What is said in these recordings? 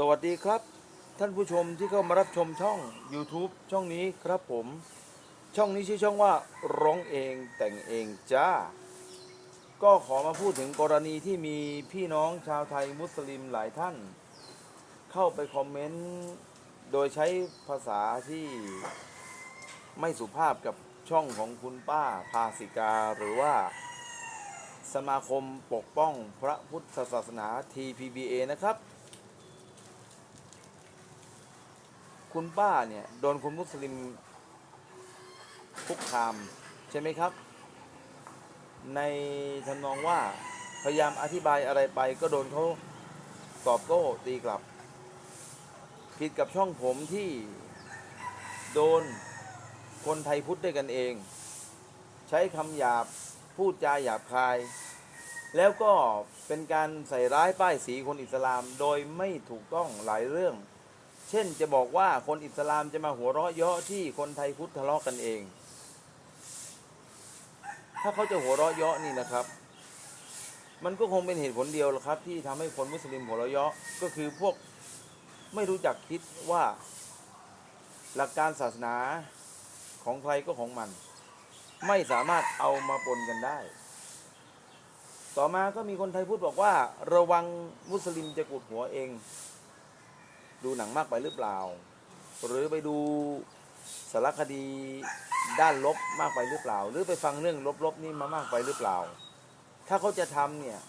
สวัสดีครับ ท่านผู้ชมที่เข้ามารับชมช่อง YouTube ช่องนี้ครับผม ช่องนี้ชื่อช่องว่าร้องเองแต่งเองจ้า ก็ขอมาพูดถึงกรณีที่มีพี่น้องชาวไทยมุสลิมหลายท่าน เข้าไปคอมเมนต์โดยใช้ภาษาที่ไม่สุภาพกับช่องของคุณป้าพาสิกาหรือว่าสมาคมปกป้องพระพุทธศาสนา TPBA นะครับ คุณป้าเนี่ยโดนคนมุสลิมคุกคามใช่ไหมครับ ในทำนองว่าพยายามอธิบายอะไรไปก็โดนเขาตอบโต้ตีกลับ ผิดกับช่องผมที่โดนคนไทยพุทธด้วยกันเอง ใช้คำหยาบพูดจาหยาบคาย แล้วก็เป็นการใส่ร้ายป้ายสีคนอิสลามโดยไม่ถูกต้องหลายเรื่อง เช่นจะบอกว่าคนอิสลามจะมาหัวเราะเยาะที่คนไทยพุทธทะเลาะกันเอง ถ้าเขาจะหัวเราะเยาะนี่นะครับ มันก็คงเป็นเหตุผลเดียวแหละครับ ที่ทำให้คนมุสลิมหัวเราะเยาะก็คือพวกไม่รู้จักคิดว่าหลักการศาสนาของใครก็ของมัน ไม่สามารถเอามาปนกันได้ ต่อมาก็มีคนไทยพูดบอกว่า ระวังมุสลิมจะกุดหัวเอง ดูหนังมากไปหรือเปล่า หรือไปดูสารคดีด้านลบมากไปหรือเปล่า หรือไปฟังเรื่องลบๆนี่มามากไปหรือเปล่า ถ้าเขาจะทำเนี่ย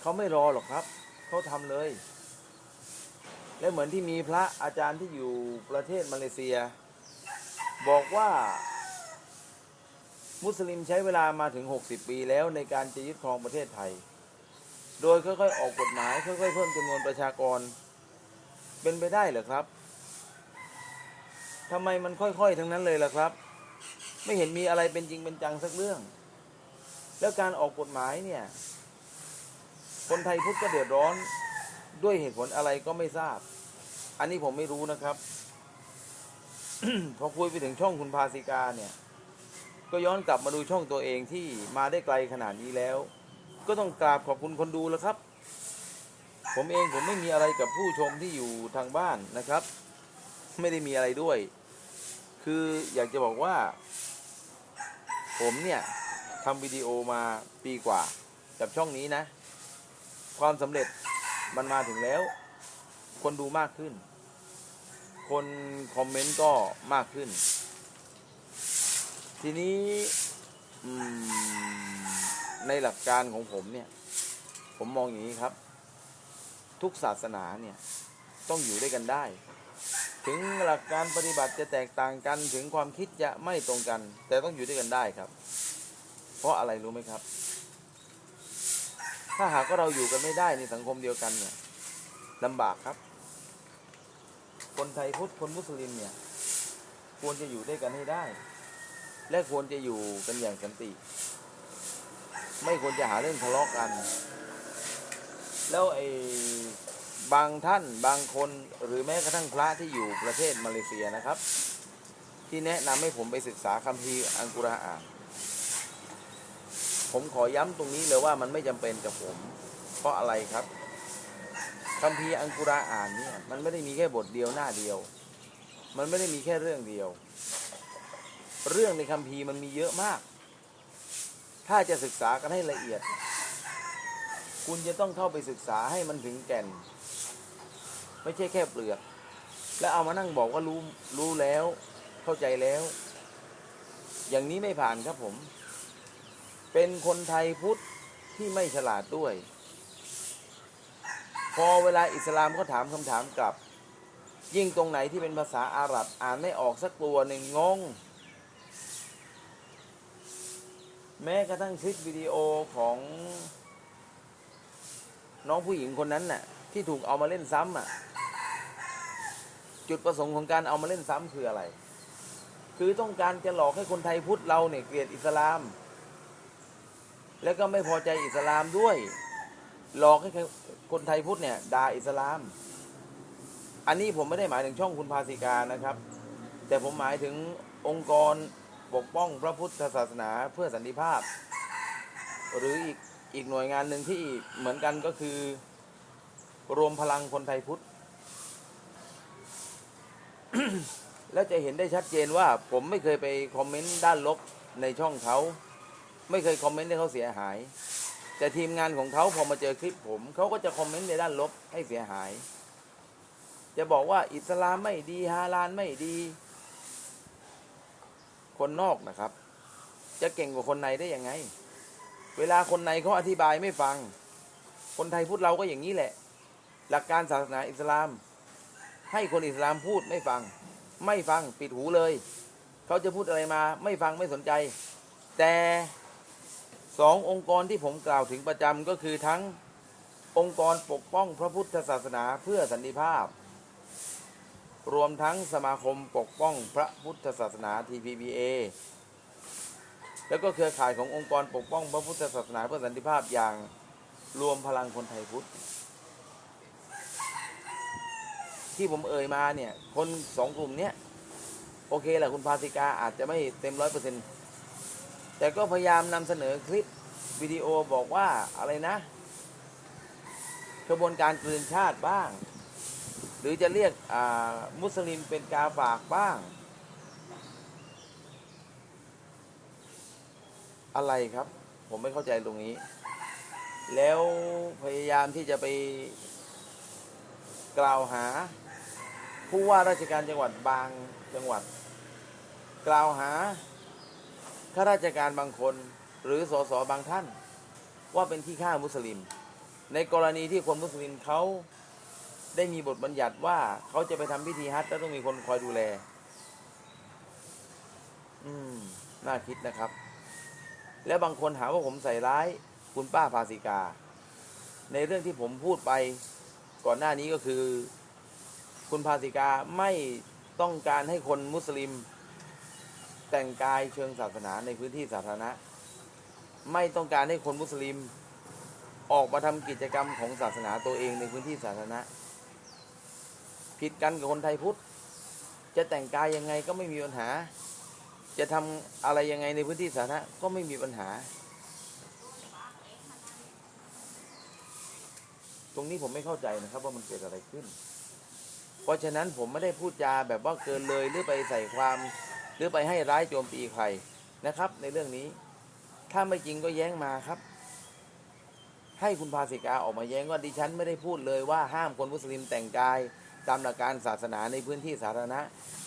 เขาไม่รอหรอกครับเขาทำเลย และเหมือนที่มีพระอาจารย์ที่อยู่ประเทศมาเลเซีย บอกว่า มุสลิมใช้เวลามาถึง 60 ปีแล้วในการจะยึดครองประเทศไทย โดยค่อยๆ ออกกฎหมายค่อยๆ เพิ่มจำนวนประชากร เป็นไปได้เหรอครับทำไมมันค่อยๆ ทั้งนั้นเลยล่ะครับ ไม่เห็นมีอะไรเป็นจริงเป็นจังสักเรื่อง แล้วการออกกฎหมายเนี่ย คนไทยพุทธก็เดือดร้อนด้วยเหตุผลอะไรก็ไม่ทราบ อันนี้ผมไม่รู้นะครับพอคุยไปถึงช่องคุณพาสิกาเนี่ย ก็ย้อนกลับมาดูช่องตัวเองที่มาได้ไกลขนาดนี้แล้ว ก็ต้องกราบขอบคุณคนดูแล้วครับ ผมเองผมไม่มีอะไรกับผู้ชมที่อยู่ทางบ้านนะครับ ไม่ได้มีอะไรด้วย คืออยากจะบอกว่า ผมเนี่ยทำวิดีโอมาปีกว่า กับช่องนี้นะ ความสำเร็จมันมาถึงแล้ว คนดูมากขึ้น คนคอมเมนต์ก็มากขึ้น ทีนี้ในหลักการของผมเนี่ย ผมมองอย่างนี้ครับ ทุกศาสนาเนี่ยต้องอยู่ด้วยกันได้ ถึงหลักการปฏิบัติจะแตกต่างกันถึงความคิดจะไม่ตรงกัน แต่ต้องอยู่ด้วยกันได้ครับ เพราะอะไรรู้ไหมครับ ถ้าหากว่าเราอยู่กันไม่ได้ในสังคมเดียวกันเนี่ยลำบากครับ คนไทยพุทธคนมุสลิมเนี่ยควรจะอยู่ด้วยกันให้ได้ และควรจะอยู่กันอย่างสันติ ไม่ควรจะหาเรื่องทะเลาะกัน แล้วไอ้บางท่านบางคนหรือแม้กระทั่งพระที่อยู่ประเทศมาเลเซียนะครับ ที่แนะนำให้ผมไปศึกษาคัมภีร์อังกุรอาน ผมขอย้ำตรงนี้เลยว่ามันไม่จำเป็นกับผม เพราะอะไรครับคัมภีร์อังกุรอานเนี่ยมันไม่ได้มีแค่บทเดียวหน้าเดียว มันไม่ได้มีแค่เรื่องเดียว เรื่องในคัมภีร์มันมีเยอะมาก ถ้าจะศึกษากันให้ละเอียด คุณจะต้องเข้าไปศึกษาให้มันถึงแก่น ไม่ใช่แค่เปลือก แล้วเอามานั่งบอกว่ารู้รู้แล้ว เข้าใจแล้ว อย่างนี้ไม่ผ่านครับผม เป็นคนไทยพุทธที่ไม่ฉลาดด้วย พอเวลาอิสลามเขาถามคำถามกลับ ยิ่งตรงไหนที่เป็นภาษาอาหรับอ่านไม่ออกสักตัวหนึ่งงงแม้กระทั่งคลิปวิดีโอของ น้องผู้หญิงคนนั้นน่ะ ที่ถูกเอามาเล่นซ้ำอะ จุดประสงค์ของการเอามาเล่นซ้ำคืออะไร คือต้องการจะหลอกให้คนไทยพุทธเราเนี่ยเกลียดอิสลาม แล้วก็ไม่พอใจอิสลามด้วย หลอกให้คนไทยพุทธเนี่ยด่าอิสลาม อันนี้ผมไม่ได้หมายถึงช่องคุณภาสิกานะครับ แต่ผมหมายถึงองค์กรปกป้องพระพุทธศาสนาเพื่อสันติภาพ หรืออีก อีกหน่วยงานหนึ่งที่เหมือนกันก็คือ รวมพลังคนไทยพุทธ แล้วจะเห็นได้ชัดเจนว่าผมไม่เคยไปคอมเมนต์ด้านลบในช่องเขา ไม่เคยคอมเมนต์ให้เขาเสียหาย แต่ทีมงานของเขาพอมาเจอคลิปผมเขาก็จะคอมเมนต์ในด้านลบให้เสียหาย จะบอกว่าอิสลามไม่ดีฮาลาลไม่ดี คนนอกนะครับ จะเก่งกว่าคนในได้ยังไง เวลาคนในเขาอธิบายไม่ฟัง คนไทยพูดเราก็อย่างนี้แหละ หลักการศาสนาอิสลาม ให้คนอิสลามพูดไม่ฟัง ไม่ฟังปิดหูเลย เขาจะพูดอะไรมาไม่ฟังไม่สนใจ แต่สององค์กรที่ผมกล่าวถึงประจำก็คือทั้งองค์กรปกป้องพระพุทธศาสนาเพื่อสันติภาพ รวมทั้งสมาคมปกป้องพระพุทธศาสนา TPPA แล้วก็เครือข่ายขององค์กรปกป้องพระพุทธศาสนาเพื่อสันติภาพอย่างรวมพลังคนไทยพุทธ ที่ผมเอ่ยมาเนี่ย คนสองกลุ่มเนี้ยโอเคแหละคุณพาสิกาอาจจะไม่เต็มร้อยเปอร์เซ็นต์แต่ก็พยายามนำเสนอคลิปวิดีโอบอกว่าอะไรนะกระบวนการกลืนชาติบ้าง หรือจะเรียกอ่ามุสลิมเป็นกาฝากบ้าง อะไรครับ ผมไม่เข้าใจตรงนี้ แล้วพยายามที่จะไปกล่าวหา ผู้ว่าราชการจังหวัดบางจังหวัด กล่าวหาข้าราชการบางคน หรือสสบางท่าน ว่าเป็นที่ฆ่ามุสลิม ในกรณีที่คนมุสลิมเขาได้มีบทบัญญัติว่าเขาจะไปทำพิธีฮัจญ์แล้วต้องมีคนคอยดูแล อืม น่าคิดนะครับ แล้วบางคนหาว่าผมใส่ร้ายคุณป้าภาสิกา ในเรื่องที่ผมพูดไปก่อนหน้านี้ก็คือ คุณภาสิกาไม่ต้องการให้คนมุสลิม แต่งกายเชิงศาสนาในพื้นที่สาธารณะ ไม่ต้องการให้คนมุสลิม ออกมาทำกิจกรรมของศาสนาตัวเองในพื้นที่สาธารณะ ผิดกันกับคนไทยพุทธ จะแต่งกายยังไงก็ไม่มีปัญหา จะทำอะไรยังไงในพื้นที่สาธารณะก็ไม่มีปัญหา ตรงนี้ผมไม่เข้าใจนะครับว่ามันเกิดอะไรขึ้น เพราะฉะนั้นผมไม่ได้พูดจาแบบว่าเกินเลยหรือไปใส่ความหรือไปให้ร้ายโจมตีใครนะครับ ในเรื่องนี้ ถ้าไม่จริงก็แย้งมาครับ ให้คุณภาสิกาออกมาแย้งว่าดิฉันไม่ได้พูดเลยว่าห้ามคนมุสลิมแต่งกายตามหลักการศาสนาในพื้นที่สาธารณะ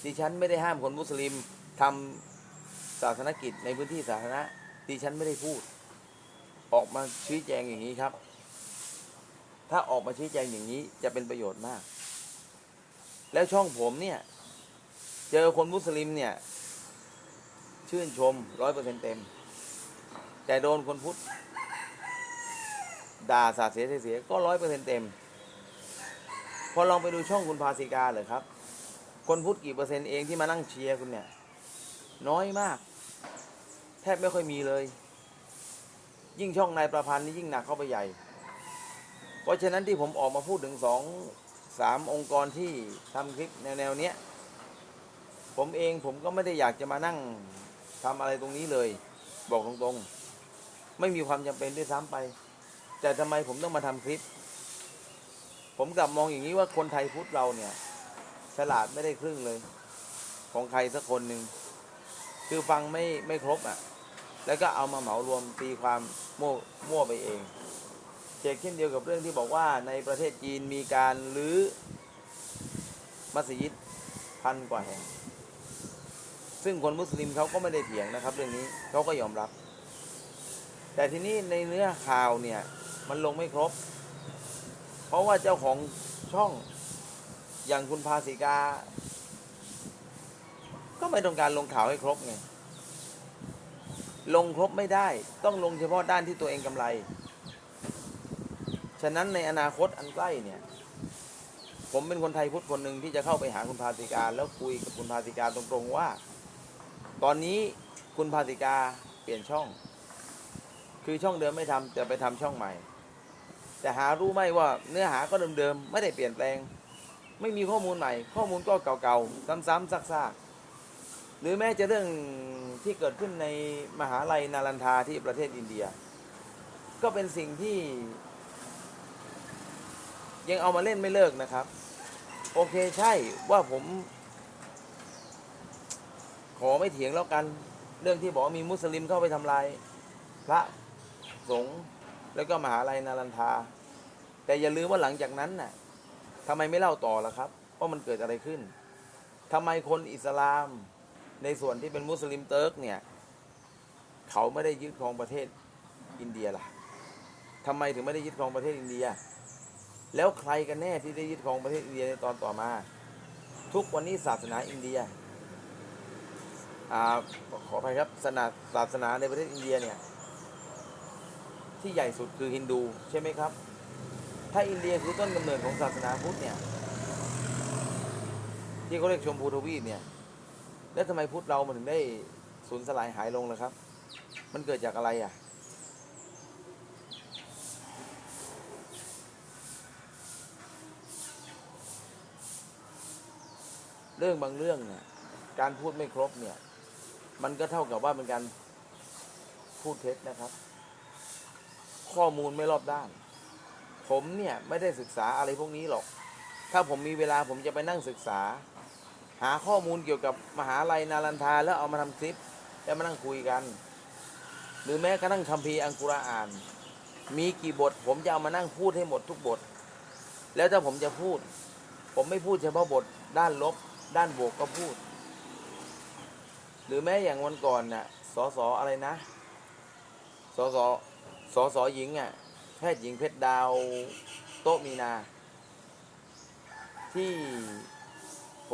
ดิฉันไม่ได้ห้ามคนมุสลิมทำ ศาสนกิจในพื้นที่สาธารณะดิฉันไม่ได้พูด ออกมาชี้แจงอย่างนี้ครับ ถ้าออกมาชี้แจงอย่างนี้จะเป็นประโยชน์มาก แล้วช่องผมเนี่ย เจอคนมุสลิมเนี่ย ชื่นชมร้อยเปอร์เซ็นเต็ม แต่โดนคนพุทธด่าสาเสียเสียก็ร้อยเปอร์เซ็นเต็ม พอลองไปดูช่องคุณภาสิกาเลยครับ คนพุทธกี่เปอร์เซ็นต์เองที่มานั่งเชียร์คุณเนี่ย น้อยมาก บไม่ค่อยมีเลย ยิ่งช่องนายประพันธ์นี่ยิ่งหนักเข้าไปใหญ่ เพราะฉะนั้นที่ผมออกมาพูดถึงสองสามองค์กรที่ทำคลิปแนวแนวๆเนี้ย ผมเองผมก็ไม่ได้อยากจะมานั่งทำอะไรตรงนี้เลย บอกตรงๆ ไม่มีความจำเป็นด้วยซ้ำไป แต่ทำไมผมต้องมาทำคลิป ผมกลับมองอย่างนี้ว่าคนไทยพุทธเราเนี่ย ฉลาดไม่ได้ครึ่งเลย ของใครสักคนหนึ่ง คือฟังไม่ไม่ครบอะ แล้วก็เอามาเหมารวมตีความมั่วมั่วไปเองเช่นเช่นเดียวกับเรื่องที่บอกว่าในประเทศจีนมีการรื้อมัสยิดพันกว่าแห่ง ซึ่งคนมุสลิมเขาก็ไม่ได้เถียงนะครับ เรื่องนี้เขาก็ยอมรับ แต่ทีนี้ในเนื้อข่าวเนี่ยมันลงไม่ครบ เพราะว่าเจ้าของช่องอย่างคุณภาสิกา ก็ไม่ต้องการลงข่าวให้ครบไง ลงครบไม่ได้ ต้องลงเฉพาะด้านที่ตัวเองกำไร ฉะนั้นในอนาคตอันใกล้เนี่ย ผมเป็นคนไทยพุทธคนหนึ่งที่จะเข้าไปหาคุณภาสิกา แล้วคุยกับคุณภาสิกาตรงๆว่า ตอนนี้คุณภาสิกาเปลี่ยนช่อง คือช่องเดิมไม่ทำแต่ไปทำช่องใหม่ แต่หารู้ไหมว่าเนื้อหาก็เดิมๆไม่ได้เปลี่ยนแปลง ไม่มีข้อมูลใหม่ ข้อมูลก็เก่าๆซ้ำๆซักๆ หรือแม้จะเรื่องที่เกิดขึ้นในมหาลัยนารันทาที่ประเทศอินเดีย ก็เป็นสิ่งที่ ยังเอามาเล่นไม่เลิกนะครับ โอเคใช่ว่าผม ขอไม่เถียงแล้วกัน เรื่องที่บอกมีมุสลิมเข้าไปทำลาย พระสงฆ์แล้วก็มหาลัยนารันทา แต่อย่าลืมว่าหลังจากนั้นน่ะทำไมไม่เล่าต่อล่ะครับว่ามันเกิดอะไรขึ้นทำไมคนอิสลาม ในส่วนที่เป็นมุสลิมเติร์กเนี่ยเขาไม่ได้ยึดครองประเทศอินเดียล่ะทำไมถึงไม่ได้ยึดครองประเทศอินเดีย แล้วใครกันแน่ที่ได้ยึดครองประเทศอินเดียในตอนต่อมา ทุกวันนี้ศาสนาอินเดียอ่าขออภัยครับศาสนาศาสนาในประเทศอินเดียเนี่ยที่ใหญ่สุดคือฮินดูใช่ไหมครับ ถ้าอินเดียคือต้นกำเนิดของศาสนาพุทธเนี่ยที่เขาเรียกชมพูทวีปเนี่ย แล้วทำไมพุทธเรามันถึงได้สูญสลายหายลงล่ะครับ มันเกิดจากอะไรอะ เรื่องบางเรื่องเนี่ยการพูดไม่ครบเนี่ย มันก็เท่ากับว่าเป็นการพูดเท็จนะครับ ข้อมูลไม่รอบด้าน ผมเนี่ยไม่ได้ศึกษาอะไรพวกนี้หรอก ถ้าผมมีเวลาผมจะไปนั่งศึกษา หาข้อมูลเกี่ยวกับมหาลัยนารันทาแล้วเอามาทำคลิป แล้วมานั่งคุยกัน หรือแม้กระทั่งคัมภีร์อังกุรอาน มีกี่บท ผมจะเอามานั่งพูดให้หมดทุกบท แล้วถ้าผมจะพูด ผมไม่พูดเฉพาะบทด้านลบ ด้านบวกก็พูด หรือแม้อย่างวันก่อนน่ะสอสออะไรนะสอสอสอสหญิงอะแพทย์หญิงเพชรดาวโตมีนา ที่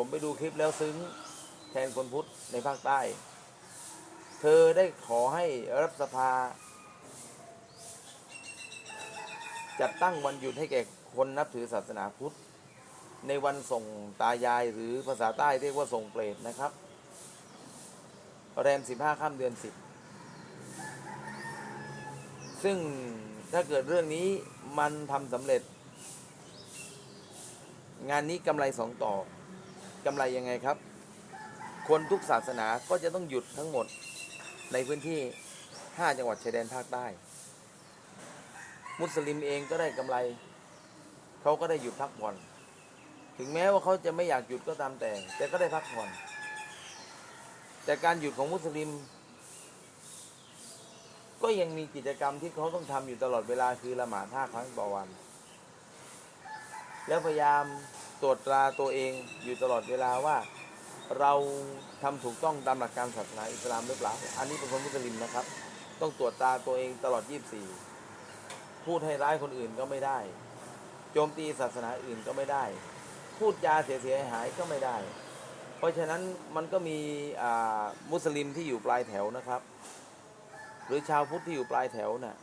ผมไปดูคลิปแล้วซึ้งแทนคนพุทธในภาคใต้ เธอได้ขอให้รัฐสภา จัดตั้งวันหยุดให้แก่คนนับถือศาสนาพุทธ ในวันส่งตายายหรือภาษาใต้เรียกว่าส่งเปรตนะครับ แรมสิบห้าค่ำเดือนสิบซึ่งถ้าเกิดเรื่องนี้มันทำสำเร็จ งานนี้กำไรสองต่อ กำไรยังไงครับ คนทุกศาสนาก็จะต้องหยุดทั้งหมดในพื้นที่ 5 จังหวัดชายแดนภาคใต้ มุสลิมเองก็ได้กำไร เขาก็ได้หยุดพักผ่อน ถึงแม้ว่าเขาจะไม่อยากหยุดก็ตามแต่ แต่ก็ได้พักผ่อน แต่การหยุดของมุสลิม ก็ยังมีกิจกรรมที่เขาต้องทำอยู่ตลอดเวลาคือละหมาดห้าครั้งต่อวัน แล้วพยายาม ตรวจตราตัวเองอยู่ตลอดเวลาว่าเราทำถูกต้องตามหลักการศาสนาอิสลามหรือเปล่า อันนี้เป็นคนมุสลิมนะครับ ต้องตรวจตราตัวเองตลอด 24 พูดให้ร้ายคนอื่นก็ไม่ได้ โจมตีศาสนาอื่นก็ไม่ได้ พูดจาเสียหายก็ไม่ได้ เพราะฉะนั้นมันก็มีอ่ามุสลิมที่อยู่ปลายแถวนะครับ หรือชาวพุทธที่อยู่ปลายแถวน่ะ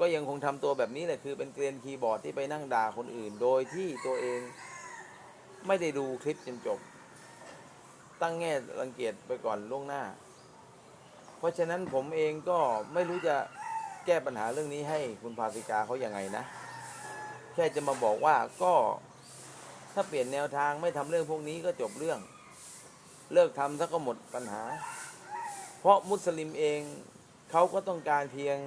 ก็ยังคงทำตัวแบบนี้แหละคือเป็นเกรียนคีย์บอร์ดที่ไปนั่งด่าคนอื่น โดยที่ตัวเองไม่ได้ดูคลิปจนจบ ตั้งแง่รังเกียจไปก่อนล่วงหน้า เพราะฉะนั้นผมเองก็ไม่รู้จะแก้ปัญหาเรื่องนี้ให้คุณภาสิกาเขายัางไงนะ แค่จะมาบอกว่าก็ถ้าเปลี่ยนแนวทางไม่ทำเรื่องพวกนี้ก็จบเรื่อง เลิกทำซะก็หมดปัญหา เพราะมุสลิมเองเขาก็ต้องการเพียง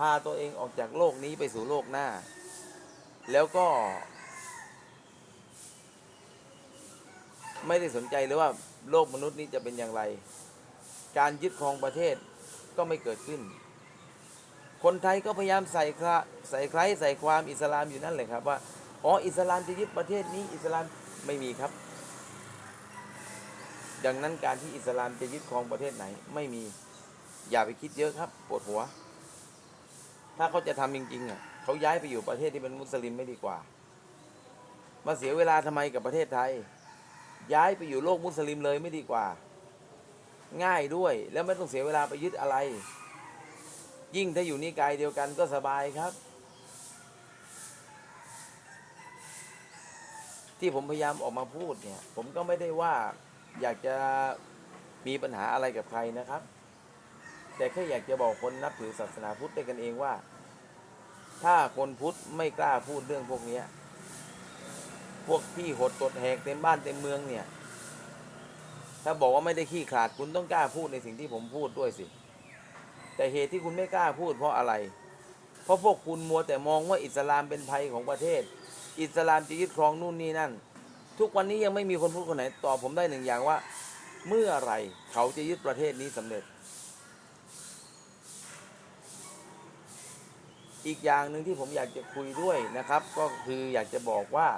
พาตัวเองออกจากโลกนี้ไปสู่โลกหน้า แล้วก็ ไม่ได้สนใจเลยว่าโลกมนุษย์นี้จะเป็นอย่างไร การยึดครองประเทศก็ไม่เกิดขึ้น คนไทยก็พยายามใส่คระใส่ใครใส่ความอิสลามอยู่นั่นแหละครับว่า อ๋อ อิสลามจะยึดประเทศนี้ อิสลามไม่มีครับ ดังนั้นการที่อิสลามจะยึดครองประเทศไหน ไม่มี อย่าไปคิดเยอะครับ ปวดหัว ถ้าเขาจะทำจริงๆอะเขาย้ายไปอยู่ประเทศที่เป็นมุสลิมไม่ดีกว่า มาเสียเวลาทำไมกับประเทศไทย ย้ายไปอยู่โลกมุสลิมเลยไม่ดีกว่า ง่ายด้วยแล้วไม่ต้องเสียเวลาไปยึดอะไร ยิ่งถ้าอยู่นิกายเดียวกันก็สบายครับ ที่ผมพยายามออกมาพูดเนี่ย ผมก็ไม่ได้ว่าอยากจะมีปัญหาอะไรกับใครนะครับ แต่แค่อยากจะบอกคนนับถือศาสนาพุทธด้วยกันเองว่า ถ้าคนพุทธไม่กล้าพูดเรื่องพวกนี้พวกที่หดตดแหกเต็มบ้านเต็มเมืองเนี่ย ถ้าบอกว่าไม่ได้ขี้ขลาดคุณต้องกล้าพูดในสิ่งที่ผมพูดด้วยสิ แต่เหตุที่คุณไม่กล้าพูดเพราะอะไร เพราะพวกคุณมัวแต่มองว่าอิสลามเป็นภัยของประเทศ อิสลามจะยึดครองนู่นนี่นั่น ทุกวันนี้ยังไม่มีคนพูดคนไหนตอบผมได้หนึ่งอย่างว่า เมื่อไรเขาจะยึดประเทศนี้สำเร็จ อีกอย่างหนึ่งที่ผมอยากจะคุยด้วยนะครับ ก็คืออยากจะบอกว่า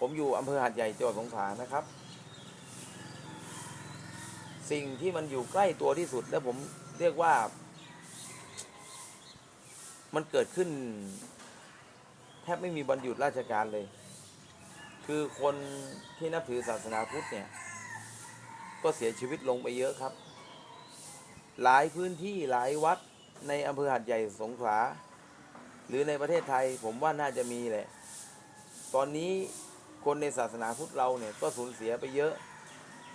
ผมอยู่อำเภอหาดใหญ่จังหวัดสงขลานะครับ สิ่งที่มันอยู่ใกล้ตัวที่สุด และผมเรียกว่า มันเกิดขึ้น แทบไม่มีวันหยุดราชการเลย คือคนที่นับถือศาสนาพุทธเนี่ย ก็เสียชีวิตลงไปเยอะครับ หลายพื้นที่หลายวัด ในอำเภอหาดใหญ่สงขลาหรือในประเทศไทยผมว่าน่าจะมีแหละ ตอนนี้คนในศาสนาพุทธเราเนี่ยก็สูญเสียไปเยอะ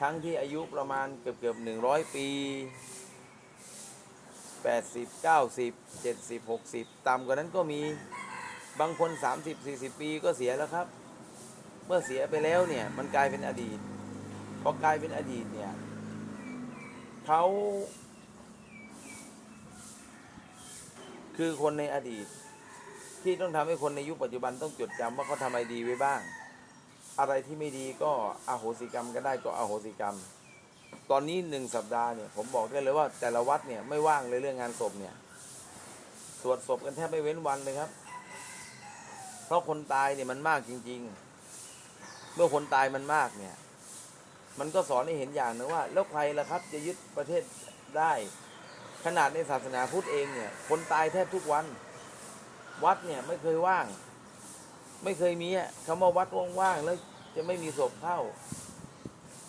ทั้งที่อายุประมาณเกือบเกือบหนึ่งร้อยปี80 90 70 60ต่ำกว่านั้นก็มีบางคน30 40ปีก็เสียแล้วครับ เมื่อเสียไปแล้วเนี่ยมันกลายเป็นอดีตพอกลายเป็นอดีตเนี่ยเขา คือคนในอดีต ที่ต้องทำให้คนในยุคปัจจุบันต้องจดจำว่าเขาทำอะไรดีไว้บ้าง อะไรที่ไม่ดีก็อโหสิกรรมก็ได้ก็อโหสิกรรม ตอนนี้หนึ่งสัปดาห์เนี่ยผมบอกได้เลยว่าแต่ละวัดเนี่ยไม่ว่างเลยเรื่องงานศพเนี่ยสวดศพกันแทบไม่เว้นวันเลยครับ เพราะคนตายเนี่ยมันมากจริง ๆ เมื่อคนตายมันมากเนี่ย มันก็สอนให้เห็นอย่างนึงว่า แล้วใครล่ะครับ จะยึดประเทศได้ ขนาดในศาสนาพุทธเองเนี่ย คนตายแทบทุกวัน วัดเนี่ยไม่เคยว่าง ไม่เคยมีอะคำว่าวัดว่างๆแล้วจะไม่มีศพเข้า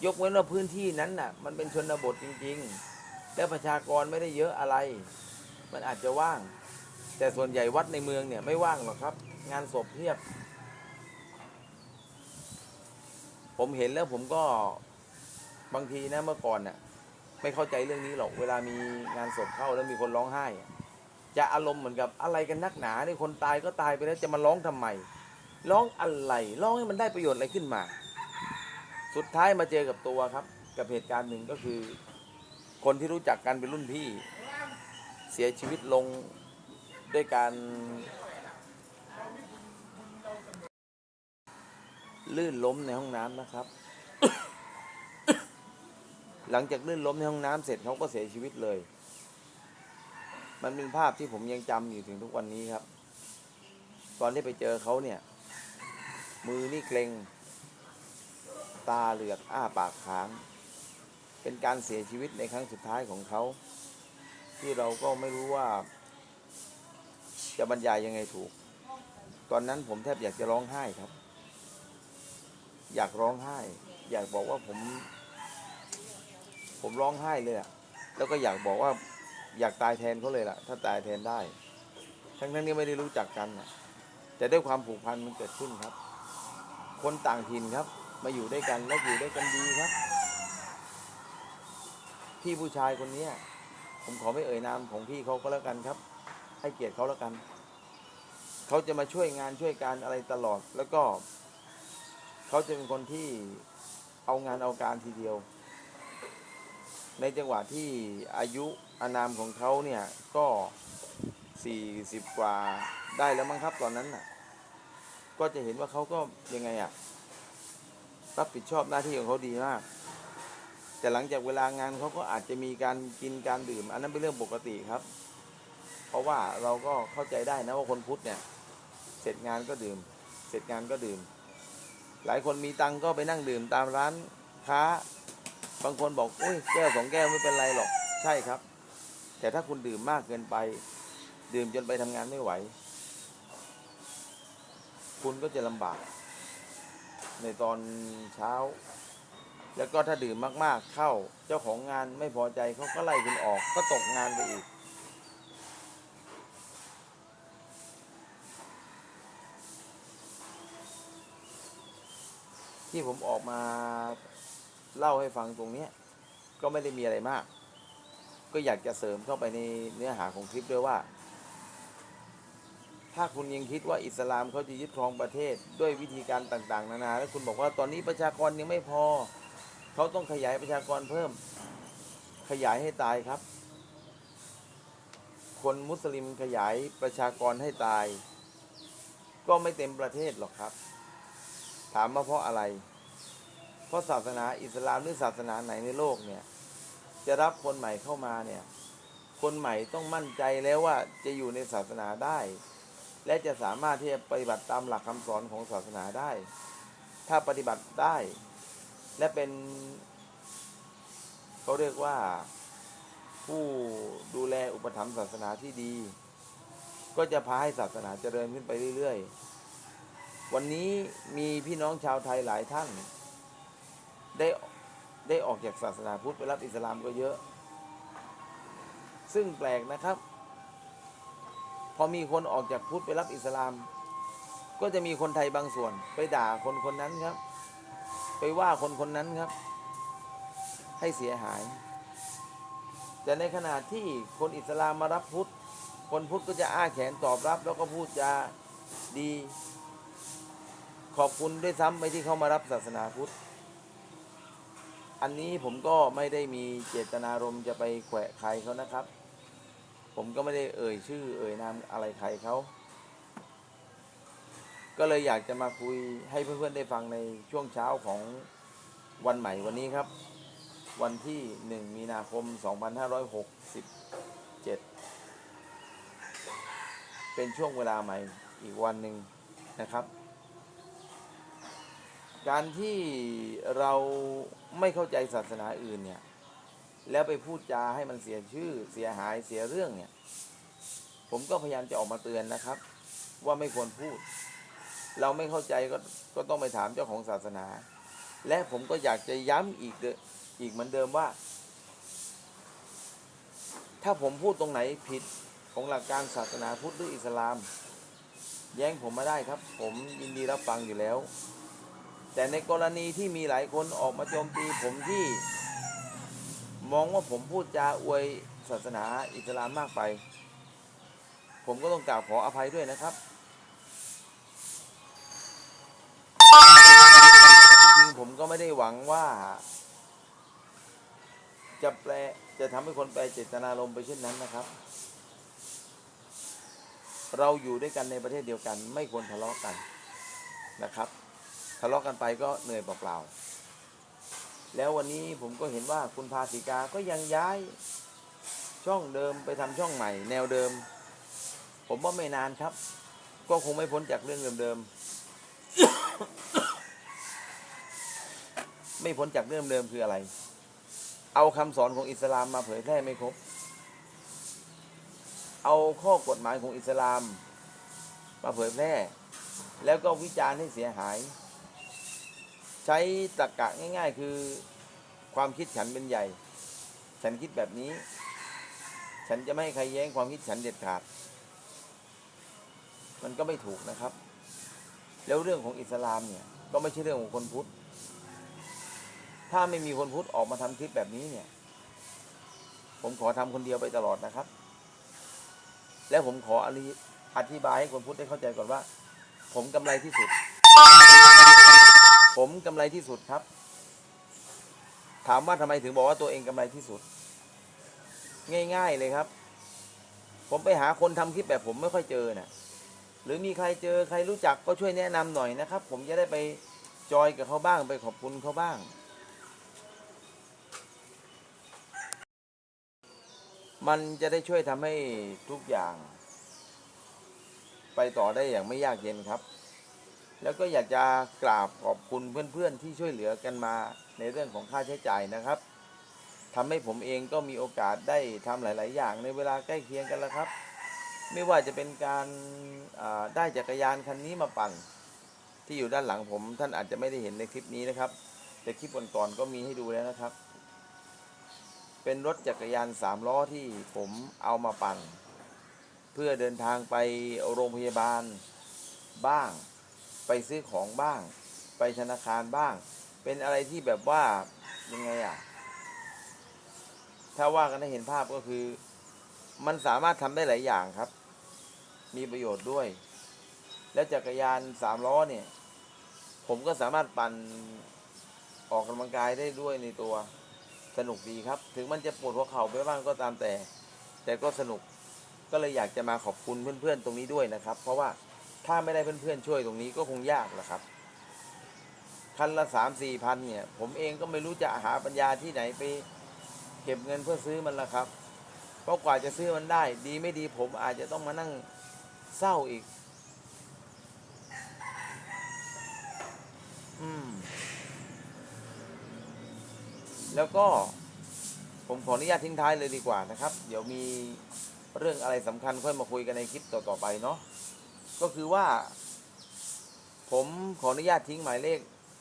ยกเว้นว่าพื้นที่นั้นน่ะ มันเป็นชนบทจริง ๆ และประชากรไม่ได้เยอะอะไร มันอาจจะว่าง แต่ส่วนใหญ่วัดในเมืองเนี่ยไม่ว่างหรอกครับ งานศพเพียบ ผมเห็นแล้วผมก็บางทีนะเมื่อก่อนน่ะ ไม่เข้าใจเรื่องนี้หรอก เวลามีงานศพเข้าแล้วมีคนร้องไห้ จะอารมณ์เหมือนกับอะไรกันนักหนาเนี่ยคนตายก็ตายไปแล้วจะมาร้องทำไม ร้องอะไร ร้องให้มันได้ประโยชน์อะไรขึ้นมา สุดท้ายมาเจอกับตัวครับ กับเหตุการณ์หนึ่งก็คือ คนที่รู้จักกันเป็นรุ่นพี่ เสียชีวิตลงด้วยการลื่นล้มในห้องน้ำนะครับ หลังจากลื่นล้มในห้องน้ำเสร็จเขาก็เสียชีวิตเลย มันเป็นภาพที่ผมยังจำอยู่ถึงทุกวันนี้ครับ ตอนที่ไปเจอเขาเนี่ย มือนี่เกรงตาเหลือกอ้าปากค้าง เป็นการเสียชีวิตในครั้งสุดท้ายของเขา ที่เราก็ไม่รู้ว่า จะบรรยายยังไงถูก ตอนนั้นผมแทบอยากจะร้องไห้ครับ อยากร้องไห้ อยากบอกว่าผม ผมร้องไห้เลยอะแล้วก็อยากบอกว่าอยากตายแทนเขาเลยล่ะ ถ้าตายแทนได้ ทั้งทั้งๆที่ไม่ได้รู้จักกันนะแต่ด้วยความผูกพันมันเกิดขึ้นครับ คนต่างถิ่นครับ มาอยู่ด้วยกันแล้วอยู่ด้วยกันดีครับ พี่ผู้ชายคนเนี้ยผมขอไม่เอ่ยนามของพี่เขาก็แล้วกันครับ ให้เกียรติเขาแล้วกัน เขาจะมาช่วยงานช่วยการอะไรตลอด แล้วก็ เขาจะเป็นคนที่เอางานเอาการทีเดียว ในจังหวะที่อายุอานามของเขาเนี่ยก็สี่สิบกว่าได้แล้วมั้งครับตอนนั้นน่ะ ก็จะเห็นว่าเขาก็ยังไงอะรับผิดชอบหน้าที่ของเขาดีมาก แต่หลังจากเวลางานเขาก็อาจจะมีการกินการดื่ม อันนั้นเป็นเรื่องปกติครับ เพราะว่าเราก็เข้าใจได้นะว่าคนพุทธเนี่ย เสร็จงานก็ดื่ม เสร็จงานก็ดื่ม หลายคนมีตังก็ไปนั่งดื่มตามร้านค้า บางคนบอกอุ้ยแก้วสองแก้วไม่เป็นไรหรอกใช่ครับ แต่ถ้าคุณดื่มมากเกินไป ดื่มจนไปทำงานไม่ไหว คุณก็จะลำบาก ในตอนเช้า แล้วก็ถ้าดื่มมากๆเข้าเจ้าของงานไม่พอใจเขาก็ไล่คุณออกก็ตกงานไปอีกที่ผมออกมา เล่าให้ฟังตรงเนี้ยก็ไม่ได้มีอะไรมาก ก็อยากจะเสริมเข้าไปในเนื้อหาของคลิปด้วยว่า ถ้าคุณยังคิดว่าอิสลามเขาจะยึดครองประเทศด้วยวิธีการต่าง ๆ นานาแล้วคุณบอกว่าตอนนี้ประชากรยังไม่พอ เขาต้องขยายประชากรเพิ่ม ขยายให้ตายครับ คนมุสลิมขยายประชากรให้ตาย ก็ไม่เต็มประเทศหรอกครับ ถามมาเพราะอะไร เพราะศาสนาอิสลามหรือศาสนาไหนในโลกเนี่ย จะรับคนใหม่เข้ามาเนี่ย คนใหม่ต้องมั่นใจแล้วว่าจะอยู่ในศาสนาได้ และจะสามารถที่จะปฏิบัติตามหลักคำสอนของศาสนาได้ ถ้าปฏิบัติได้ และเป็นเขาเรียกว่าผู้ดูแลอุปถัมภ์ศาสนาที่ดี ก็จะพาให้ศาสนาเจริญขึ้นไปเรื่อยๆ วันนี้มีพี่น้องชาวไทยหลายท่าน ได้ได้ออกจากศาสนาพุทธไปรับอิสลามก็เยอะ ซึ่งแปลกนะครับ พอมีคนออกจากพุทธไปรับอิสลาม ก็จะมีคนไทยบางส่วน ไปด่าคนคนนั้นครับ ไปว่าคนคนนั้นครับ ให้เสียหาย แต่ในขณะที่คนอิสลามมารับพุทธ คนพุทธก็จะอ้าแขนตอบรับ แล้วก็พูดจาดี ขอบคุณด้วยซ้ำไปที่เขามารับศาสนาพุทธ อันนี้ผมก็ไม่ได้มีเจตนารมณ์จะไปแขวะใครเขานะครับ ผมก็ไม่ได้เอ่ยชื่อ เอ่ยนามอะไรใครเขา ก็เลยอยากจะมาคุยให้เพื่อนๆได้ฟังในช่วงเช้าของวันใหม่วันนี้ครับ วันที่ 1 มีนาคม 2567 เป็นช่วงเวลาใหม่อีกวันหนึ่งนะครับ การที่เราไม่เข้าใจศาสนาอื่นเนี่ย แล้วไปพูดจาให้มันเสียชื่อเสียหายเสียเรื่องเนี่ย ผมก็พยายามจะออกมาเตือนนะครับ ว่าไม่ควรพูด เราไม่เข้าใจก็ก็ต้องไปถามเจ้าของศาสนา และผมก็อยากจะย้ำอีกออีกเหมือนเดิมว่า ถ้าผมพูดตรงไหนผิดของหลักการศาสนาพุทธหรืออิสลาม แย้งผมมาได้ครับ ผมยินดีรับฟังอยู่แล้ว แต่ในกรณีที่มีหลายคนออกมาโจมตีผมที่ มองว่าผมพูดจาอวยศาสนาอิสลามมากไป ผมก็ต้องกราบขออภัยด้วยนะครับจริงๆผมก็ไม่ได้หวังว่า จะแปลจะทำให้คนแปลเจตนารมณ์ไปเช่นนั้นนะครับ เราอยู่ด้วยกันในประเทศเดียวกัน ไม่ควรทะเลาะกันนะครับ ทะเลาะกันไปก็เหนื่อยเปล่าๆแล้ววันนี้ผมก็เห็นว่าคุณพาสิกาก็ยังย้ายช่องเดิมไปทำช่องใหม่ แนวเดิม ผมว่าไม่นานครับ ก็คงไม่พ้นจากเรื่องเดิมๆไม่พ้นจากเรื่องเดิมคืออะไร เอาคำสอนของอิสลามมาเผยแพร่ไม่ครบ เอาข้อกฎหมายของอิสลามมาเผยแพร่แล้วก็วิจารณ์ให้เสียหาย ใช้ตรรกะง่าย ๆ คือความคิดฉันเป็นใหญ่ ฉันคิดแบบนี้ ฉันจะไม่ให้ใครแย้งความคิดฉันเด็ดขาด มันก็ไม่ถูกนะครับ แล้วเรื่องของอิสลามเนี่ย ก็ไม่ใช่เรื่องของคนพุทธ ถ้าไม่มีคนพุทธออกมาทำคลิปแบบนี้เนี่ย ผมขอทำคนเดียวไปตลอดนะครับ และผมขออธิอธิบายให้คนพุทธได้เข้าใจก่อนว่า ผมกำไรที่สุด ผมกำไรที่สุดครับ ถามว่าทำไมถึงบอกว่าตัวเองกำไรที่สุด ง่าย ๆเลยครับ ผมไปหาคนทำคลิปแบบผมไม่ค่อยเจอน่ะ หรือมีใครเจอใครรู้จักก็ช่วยแนะนำหน่อยนะครับ ผมจะได้ไปจอยกับเขาบ้างไปขอบคุณเขาบ้าง มันจะได้ช่วยทำให้ทุกอย่าง ไปต่อได้อย่างไม่ยากเย็นครับ แล้วก็อยากจะกราบขอบคุณเพื่อนๆที่ช่วยเหลือกันมาในเรื่องของค่าใช้จ่ายนะครับทำให้ผมเองก็มีโอกาสได้ทำหลาย ๆ อย่างในเวลาใกล้เคียงกันแล้วครับ ไม่ว่าจะเป็นการได้จักรยานคันนี้มาปั่น ที่อยู่ด้านหลังผม ท่านอาจจะไม่ได้เห็นในคลิปนี้นะครับ แต่คลิปก่อนๆก็มีให้ดูแล้วนะครับ เป็นรถจักรยานสามล้อที่ผมเอามาปั่น เพื่อเดินทางไปโรงพยาบาลบ้าง ไปซื้อของบ้าง ไปธนาคารบ้าง เป็นอะไรที่แบบว่ายังไงอะ ถ้าว่ากันให้เห็นภาพก็คือ มันสามารถทำได้หลายอย่างครับ มีประโยชน์ด้วย แล้วจักรยานสามล้อเนี่ย ผมก็สามารถปั่นออกกำลังกายได้ด้วยในตัวสนุกดีครับ ถึงมันจะปวดหัวเข่าไปบ้างก็ตามแต่ แต่ก็สนุกก็เลยอยากจะมาขอบคุณเพื่อนๆตรงนี้ด้วยนะครับ เพราะว่า ถ้าไม่ได้เพื่อนๆช่วยตรงนี้ก็คงยากแหละครับ คันละสามสี่พันเนี่ย ผมเองก็ไม่รู้จะหาปัญญาที่ไหนไป เก็บเงินเพื่อซื้อมันละครับ เพราะกว่าจะซื้อมันได้ ดีไม่ดีผมอาจจะต้องมานั่งเศร้าอีก อืม แล้วก็ผมขออนุญาตทิ้งท้ายเลยดีกว่านะครับ เดี๋ยวมีเรื่องอะไรสำคัญค่อยมาคุยกันในคลิปต่อ ๆ ไปเนาะ ก็คือว่า ผมขออนุญาตทิ้งหมายเลข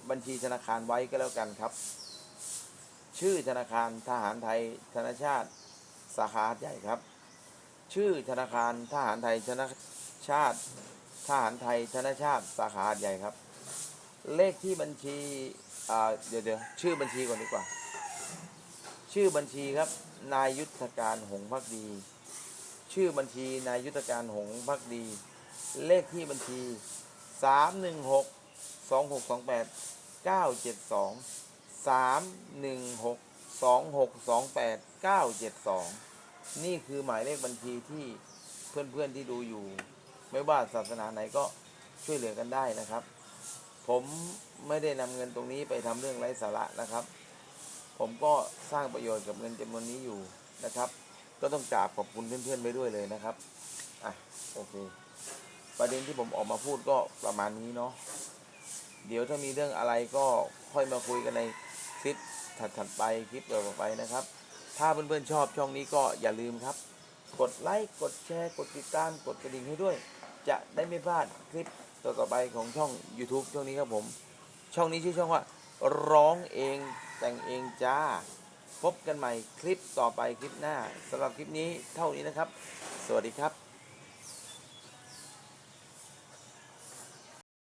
บัญชีธนาคารไว้ก็แล้วกันครับ ชื่อธนาคารทหารไทยธนชาติสาขาใหญ่ครับ ชื่อธนาคารทหารไทยธนชาติทหารไทยธนชาติสาขาใหญ่ครับ เลขที่บัญชีเดี๋ยวเดี๋ยวชื่อบัญชีก่อนดีกว่า ชื่อบัญชีครับนายยุทธการหงพักดี ชื่อบัญชีนายยุทธการหงพักดี เลขที่บัญชี 3 1 6 2 6 2 8 9 7 2 3 1 6 2 6 2 8 9 7 2 นี่คือหมายเลขบัญชีที่เพื่อนๆที่ดูอยู่ ไม่ว่าศาสนาไหนก็ช่วยเหลือกันได้นะครับ ผมไม่ได้นำเงินตรงนี้ไปทำเรื่องไร้สาระนะครับ ผมก็สร้างประโยชน์กับเงินจำนวนนี้อยู่นะครับ ก็ต้องกราบขอบคุณเพื่อนๆไปด้วยเลยนะครับ อะ โอเค ประเด็นที่ผมออกมาพูดก็ประมาณนี้เนาะเดี๋ยวถ้ามีเรื่องอะไรก็ค่อยมาคุยกันในคลิปถัดๆไปคลิปต่อไปนะครับ ถ้าเพื่อนๆชอบช่องนี้ก็อย่าลืมครับ กดไลค์กดแชร์กดติดตามกดกระดิ่งให้ด้วย จะได้ไม่พลาดคลิปต่อๆไปของช่อง YouTube ช่องนี้ครับผม ช่องนี้ชื่อช่องว่า ร้องเองแต่งเองจ้า พบกันใหม่คลิปต่อไปคลิปหน้าสำหรับคลิปนี้เท่านี้นะครับ สวัสดีครับ